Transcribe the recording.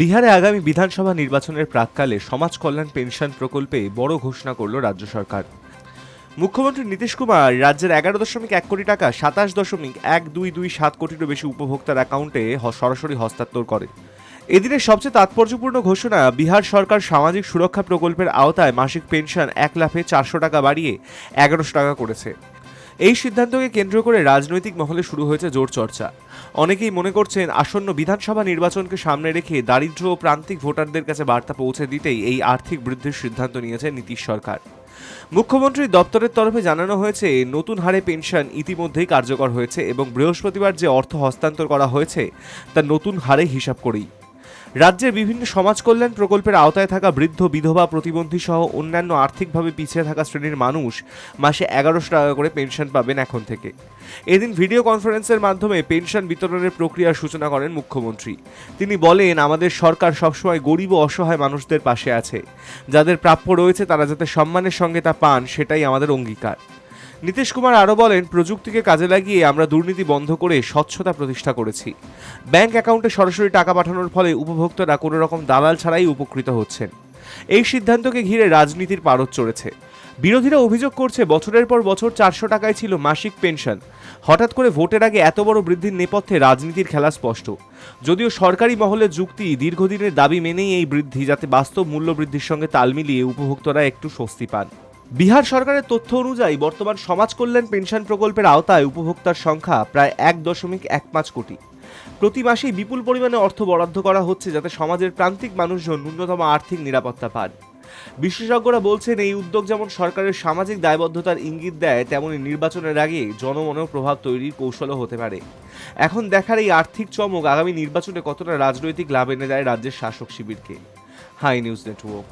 বিহারে আগামী বিধানসভা নির্বাচনের প্রাককালে সমাজ কল্যাণ পেনশন প্রকল্পে বড় ঘোষণা করল রাজ্য সরকার। মুখ্যমন্ত্রী নীতিশ কুমার রাজ্যের এগারো দশমিক এক কোটি টাকা, সাতাশ দশমিক এক দুই দুই সাত কোটিরও বেশি উপভোক্তার অ্যাকাউন্টে সরাসরি হস্তান্তর করে। এদিনের সবচেয়ে তাৎপর্যপূর্ণ ঘোষণা, বিহার সরকার সামাজিক সুরক্ষা প্রকল্পের আওতায় মাসিক পেনশন এক লাফে চারশো টাকা বাড়িয়ে এগারোশো টাকা করেছে। এই সিদ্ধান্তকে কেন্দ্র করে রাজনৈতিক মহলে শুরু হয়েছে জোর চর্চা। অনেকেই মনে করছেন আসন্ন বিধানসভা নির্বাচনকে সামনে রেখে দারিদ্র ও প্রান্তিক ভোটারদের কাছে বার্তা পৌঁছে দিতেই এই আর্থিক বৃদ্ধির সিদ্ধান্ত নিয়েছে নীতিশ সরকার। মুখ্যমন্ত্রীর দপ্তরের তরফে জানানো হয়েছে, নতুন হারে পেনশন ইতিমধ্যেই কার্যকর হয়েছে এবং বৃহস্পতিবার যে অর্থ হস্তান্তর করা হয়েছে, তা নতুন হারে হিসাব করেই। রাজ্যের বিভিন্ন সমাজ কল্যাণ প্রকল্পের আওতায় থাকা বৃদ্ধ, বিধবা প্রতিবন্ধী সহ অন্যান্য আর্থিকভাবে পিছিয়ে থাকা শ্রেণির মানুষ মাসে এগারোশো টাকা করে পেনশন পাবেন এখন থেকে। এদিন ভিডিও কনফারেন্সের মাধ্যমে পেনশন বিতরণের প্রক্রিয়ার সূচনা করেন মুখ্যমন্ত্রী। তিনি বলেন, আমাদের সরকার সবসময় গরিব ও অসহায় মানুষদের পাশে আছে। যাদের প্রাপ্য রয়েছে তারা যাতে সম্মানের সঙ্গে তা পান, সেটাই আমাদের অঙ্গীকার। নীতিশ কুমার আরও বলেন, প্রযুক্তিকে কাজে লাগিয়ে আমরা দুর্নীতি বন্ধ করে স্বচ্ছতা প্রতিষ্ঠা করেছি। ব্যাংক অ্যাকাউন্টে সরাসরি টাকা পাঠানোর ফলে উপভোক্তারা কোনো রকম দালাল ছাড়াই উপকৃত হচ্ছেন। এই সিদ্ধান্তকে ঘিরে রাজনীতির পারদ চড়েছে। বিরোধীরা অভিযোগ করছে, বছরের পর বছর চারশো টাকায় ছিল মাসিক পেনশন। হঠাৎ করে ভোটের আগে এত বড় বৃদ্ধির নেপথ্যে রাজনীতির খেলা স্পষ্ট। যদিও সরকারি মহলের যুক্তি, দীর্ঘদিনের দাবি মেনেই এই বৃদ্ধি, যাতে বাস্তব মূল্য বৃদ্ধির সঙ্গে তাল মিলিয়ে উপভোক্তারা একটু স্বস্তি পান। বিহার সরকারের তথ্য অনুযায়ী বর্তমান সমাজ কল্যাণ পেনশন প্রকল্পের আওতায় উপভোক্তার সংখ্যা প্রায় এক দশমিক এক পাঁচ কোটি। প্রতি মাসেই বিপুল পরিমাণে অর্থ বরাদ্দ করা হচ্ছে যাতে সমাজের প্রান্তিক মানুষজন ন্যূনতম আর্থিক নিরাপত্তা পান। বিশেষজ্ঞরা বলছেন, এই উদ্যোগ যেমন সরকারের সামাজিক দায়বদ্ধতার ইঙ্গিত দেয়, তেমনি নির্বাচনের আগে জনমনেও প্রভাব তৈরির কৌশলও হতে পারে। এখন দেখার এই আর্থিক চমক আগামী নির্বাচনে কতটা রাজনৈতিক লাভ এনে দেয় রাজ্যের শাসক শিবিরকে। High news network.